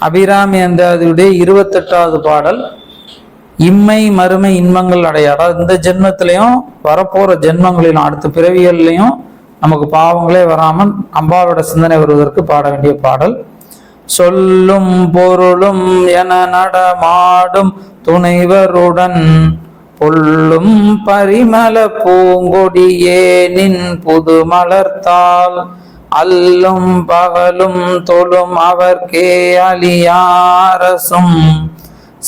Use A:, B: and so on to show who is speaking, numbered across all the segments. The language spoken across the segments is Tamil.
A: அபிராமி அந்தாதியுடைய இருபத்தெட்டாவது பாடல் இம்மை மறுமை இன்பங்கள் அடைய அதாவது இந்த ஜென்மத்திலையும் வரப்போற ஜென்மங்களிலும் அடுத்த பிறவிகள்லையும் நமக்கு பாவங்களே வராமல் அம்பாவோட சிந்தனை வருவதற்கு பாட வேண்டிய பாடல். சொல்லும் பொருளும் என நடமாடும் துணைவருடன் பொல்லும் பரிமல பூங்கொடியே நின் புது மலர்த்தால் அல்லும் பகலும் தொழும் அவர்க்கே அலியாரசும்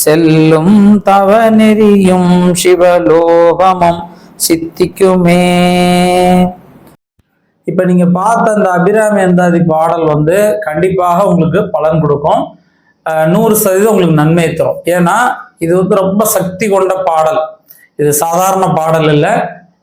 A: செல்லும் தவ நெறியும் சிவலோகமும் சித்திக்குமே. இப்ப நீங்க பார்த்த அந்த அபிராமி அந்தாதி பாடல் வந்து கண்டிப்பாக உங்களுக்கு பலன் கொடுக்கும். நூறு சதவீதம் உங்களுக்கு நன்மை தரும். ஏன்னா இது வந்து ரொம்ப சக்தி கொண்ட பாடல். இது சாதாரண பாடல் இல்லை.